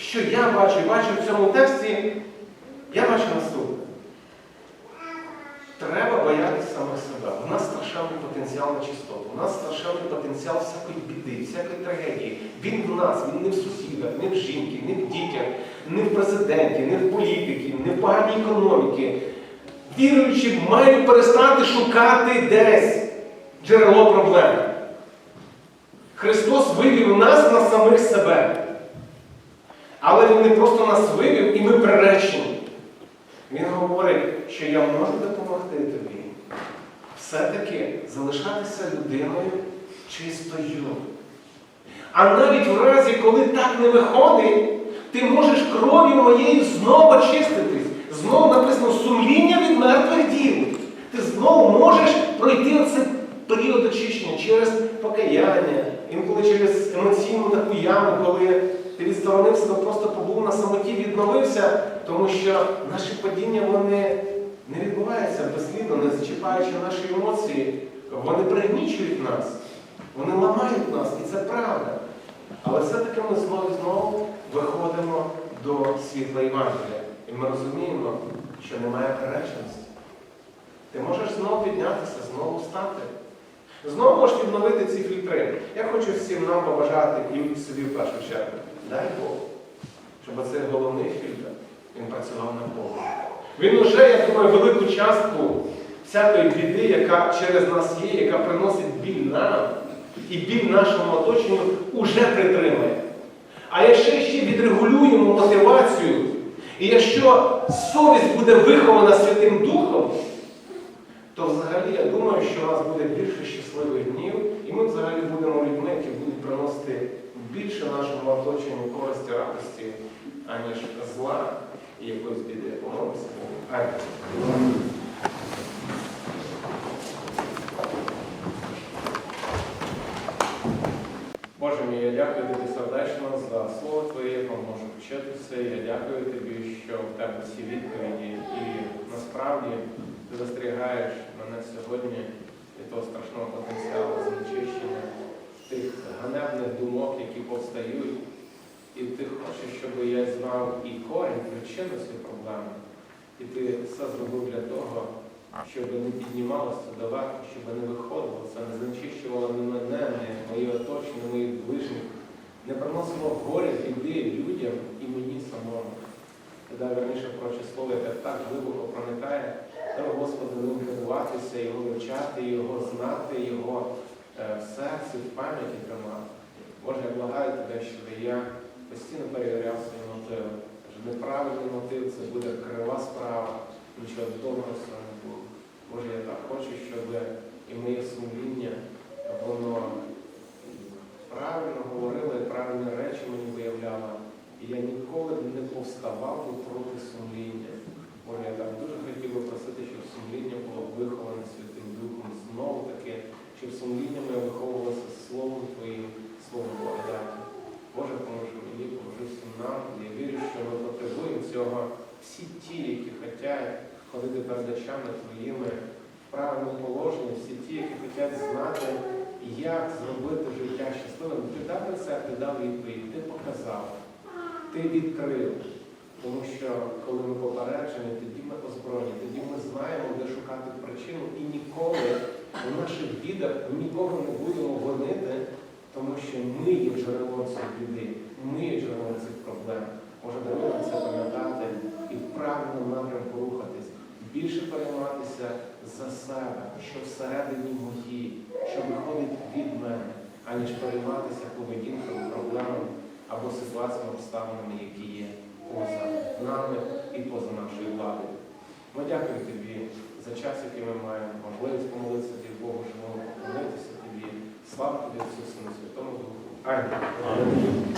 що я бачу і бачу в цьому тексті, я бачу наступне. Треба боятися самих себе. У нас страшенний потенціал на чистоту, у нас страшенний потенціал всякої біди, всякої трагедії. Він в нас, він не в сусідах, не в жінки, не в дітях, не в президенті, не в політики, не в поганій економіки. Віруючі мають перестати шукати десь джерело проблем. Христос вивів нас на самих себе. Але Він не просто нас вивів і ми приречені. Він говорить, що я можу допомогти тобі. Все-таки залишатися людиною чистою. А навіть в разі, коли так не виходить, ти можеш кров'ю моєю знову очиститись. Знову написано сумління від мертвих діл. Ти знову можеш пройти оцей період очищення через покаяння, інколи через емоційну таку яму, коли ти відсторонив себе, просто побув на самоті, відновився, тому що наші падіння вони не відбуваються безслідно, не зачіпаючи наші емоції. Вони пригнічують нас, вони ламають нас, і це правда. Але все-таки ми знову знову виходимо до світла Євангелія. І ми розуміємо, що немає перечності. Ти можеш знову піднятися, знову встати. Знову можеш відновити ці фільтри. Я хочу всім нам побажати і собі в першу чергу. Дай Бог, щоб цей головний фільтр він працював на Бога. Він уже, я думаю, велику частку всякої біди, яка через нас є, яка приносить біль нам і біль нашому оточенню, уже притримає. А якщо ще відрегулюємо мотивацію, і якщо совість буде вихована Святим Духом, то взагалі я думаю, що у нас буде більше щасливих днів, і ми взагалі будемо людьми, які будуть приносити більше нашому оточенню користі, радості, аніж зла і якоїсь біди. Помолимося. Амінь. Боже мій, я дякую тобі сердечно за слово Твоє, я можу вчитися. Я дякую тобі, що в тебе всі відповіді, і насправді ти застерігаєш мене сьогодні від того страшного І ти хочеш, щоб я знав і корінь, причину цієї проблеми. І ти все зробив для того, щоб не піднімалося доверху, щоб не виходило, це не знечищувало ні мене, ні мої оточення, ні моїх ближніх, не приносило горя, біди людям і мені самому. Тоді верніше проче слово, яке так глибоко проникає, треба Господи ним керуватися, його вивчати, його знати, його е, в серці, в пам'яті тримати. Боже, я благаю тебе, щоб я постійно перевіряв свої мотиви. Що неправильний мотив це буде крива справа, нічого доброго з не. Боже, я так хочу, щоб і моє сумління, воно правильно говорило і правильні речі мені виявляло. І я ніколи не повставав проти сумління. Боже, я так дуже хотів би просити, щоб сумління було виховане Святим Духом знову таки, щоб сумління моє виховувалося Словом Твоїм, Словом благодаті. Боже, поможи мені, поможи всім нам. Я вірю, що ми потребуємо цього всі ті, які хочуть ходити перед очами Твоїми в правильному положенні, всі ті, які хочуть знати, як зробити життя щасливим. Ти дав рецепт, ти дав відповідь, ти показав, ти відкрив. Тому що коли ми попереджені, тоді ми озброєні, тоді ми знаємо, де шукати причину і ніколи у наших бідах нікого не будемо винити, тому що ми є джерелом цієї біди, ми є джерелом цих проблем. Може це пам'ятати і в правильному напрямку рухатись, більше перейматися за себе, що всередині моїй, що виходить від мене, аніж перейматися поведінками, проблемами або ситуаціями, обставинами, які є поза нами і поза нашою владою. Ми дякуємо тобі за час, який ми маємо, можливість помолитися тобі Богу, що ми поклонитися тобі. Слава тобі, Ісусу, на Святому Духу. Амінь.